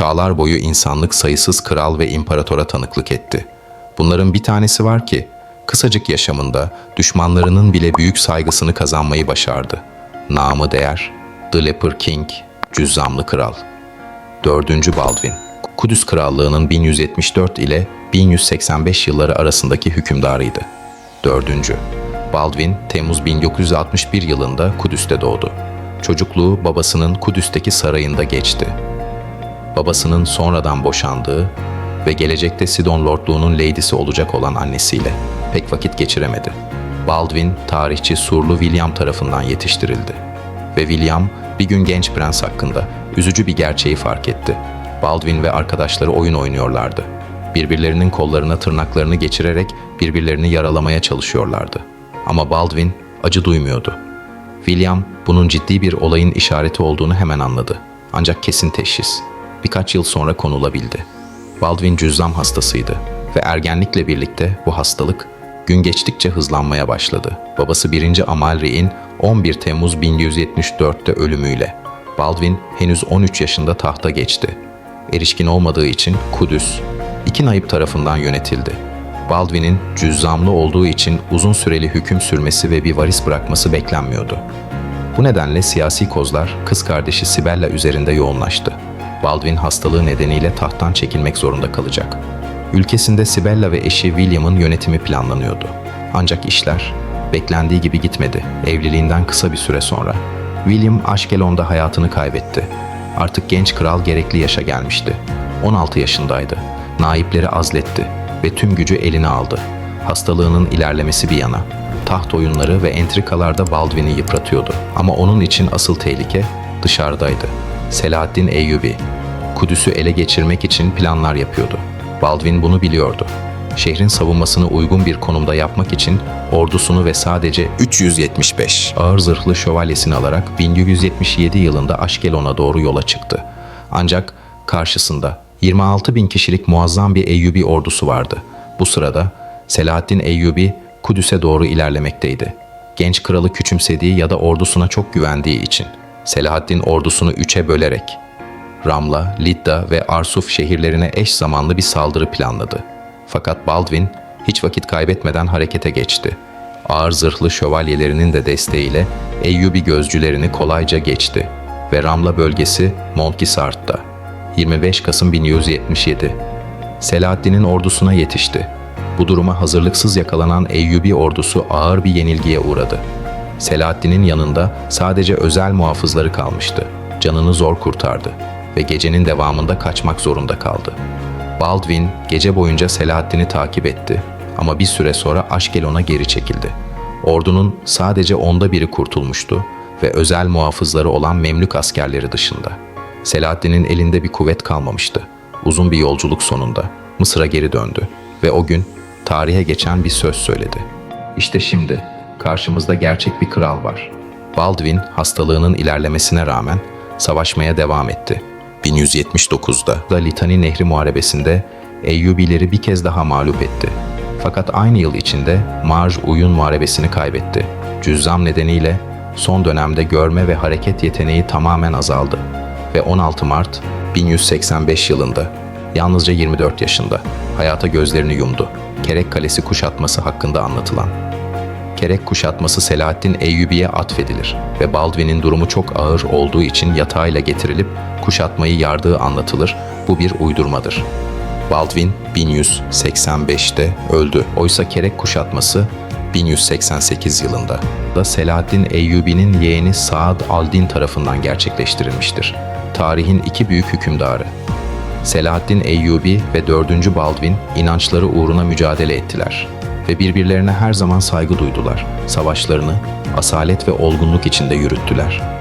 Çağlar boyu insanlık sayısız kral ve imparatora tanıklık etti. Bunların bir tanesi var ki, kısacık yaşamında düşmanlarının bile büyük saygısını kazanmayı başardı. Namı değer, The Leper King, Cüzzamlı Kral. 4. Baldwin, Kudüs Krallığı'nın 1174 ile 1185 yılları arasındaki hükümdarıydı. 4. Baldwin, Temmuz 1961 yılında Kudüs'te doğdu. Çocukluğu babasının Kudüs'teki sarayında geçti. Babasının sonradan boşandığı ve gelecekte Sidon Lordluğu'nun leydisi olacak olan annesiyle pek vakit geçiremedi. Baldwin, tarihçi Surlu William tarafından yetiştirildi. Ve William, bir gün genç prens hakkında üzücü bir gerçeği fark etti. Baldwin ve arkadaşları oyun oynuyorlardı. Birbirlerinin kollarına tırnaklarını geçirerek birbirlerini yaralamaya çalışıyorlardı. Ama Baldwin acı duymuyordu. William bunun ciddi bir olayın işareti olduğunu hemen anladı. Ancak kesin teşhis birkaç yıl sonra konulabildi. Baldwin cüzzam hastasıydı ve ergenlikle birlikte bu hastalık gün geçtikçe hızlanmaya başladı. Babası 1. Amalri'in 11 Temmuz 1174'te ölümüyle Baldwin henüz 13 yaşında tahta geçti. Erişkin olmadığı için Kudüs iki naip tarafından yönetildi. Baldwin'in cüzzamlı olduğu için uzun süreli hüküm sürmesi ve bir varis bırakması beklenmiyordu. Bu nedenle siyasi kozlar kız kardeşi Sibella üzerinde yoğunlaştı. Baldwin hastalığı nedeniyle tahttan çekilmek zorunda kalacak. Ülkesinde Sibella ve eşi William'ın yönetimi planlanıyordu. Ancak işler beklendiği gibi gitmedi. Evliliğinden kısa bir süre sonra William Ashkelon'da hayatını kaybetti. Artık genç kral gerekli yaşa gelmişti. 16 yaşındaydı. Naipleri azletti ve tüm gücü eline aldı. Hastalığının ilerlemesi bir yana, taht oyunları ve entrikalarda Baldwin'i yıpratıyordu. Ama onun için asıl tehlike dışarıdaydı. Selahaddin Eyyubi, Kudüs'ü ele geçirmek için planlar yapıyordu. Baldwin bunu biliyordu. Şehrin savunmasını uygun bir konumda yapmak için ordusunu ve sadece 375 ağır zırhlı şövalyesini alarak 1177 yılında Aşkelon'a doğru yola çıktı. Ancak karşısında 26 bin kişilik muazzam bir Eyyubi ordusu vardı. Bu sırada Selahaddin Eyyubi Kudüs'e doğru ilerlemekteydi. Genç kralı küçümsediği ya da ordusuna çok güvendiği için Selahaddin ordusunu üçe bölerek Ramla, Lidda ve Arsuf şehirlerine eş zamanlı bir saldırı planladı. Fakat Baldwin hiç vakit kaybetmeden harekete geçti. Ağır zırhlı şövalyelerinin de desteğiyle Eyyubi gözcülerini kolayca geçti ve Ramla bölgesi Montgisart'ta 25 Kasım 1177 Selahaddin'in ordusuna yetişti. Bu duruma hazırlıksız yakalanan Eyyubi ordusu ağır bir yenilgiye uğradı. Selahaddin'in yanında sadece özel muhafızları kalmıştı. Canını zor kurtardı ve gecenin devamında kaçmak zorunda kaldı. Baldwin gece boyunca Selahaddin'i takip etti ama bir süre sonra Aşkelon'a geri çekildi. Ordunun sadece onda biri kurtulmuştu ve özel muhafızları olan Memlük askerleri dışında. Selahaddin'in elinde bir kuvvet kalmamıştı. Uzun bir yolculuk sonunda Mısır'a geri döndü ve o gün tarihe geçen bir söz söyledi. İşte şimdi karşımızda gerçek bir kral var. Baldwin hastalığının ilerlemesine rağmen savaşmaya devam etti. 1179'da da Litani Nehri Muharebesi'nde Eyyubileri bir kez daha mağlup etti. Fakat aynı yıl içinde Marj Uyun Muharebesi'ni kaybetti. Cüzzam nedeniyle son dönemde görme ve hareket yeteneği tamamen azaldı ve 16 Mart 1185 yılında yalnızca 24 yaşında hayata gözlerini yumdu. Kerek Kalesi kuşatması hakkında anlatılan. Kerek kuşatması Selahaddin Eyyubi'ye atfedilir ve Baldwin'in durumu çok ağır olduğu için yatağıyla getirilip kuşatmayı yardığı anlatılır. Bu bir uydurmadır. Baldwin 1185'te öldü. Oysa Kerek kuşatması 1188 yılında da Selahaddin Eyyubi'nin yeğeni Saad al-Din tarafından gerçekleştirilmiştir. Tarihin iki büyük hükümdarı. Selahaddin Eyyubi ve 4. Baldwin inançları uğruna mücadele ettiler ve birbirlerine her zaman saygı duydular. Savaşlarını asalet ve olgunluk içinde yürüttüler.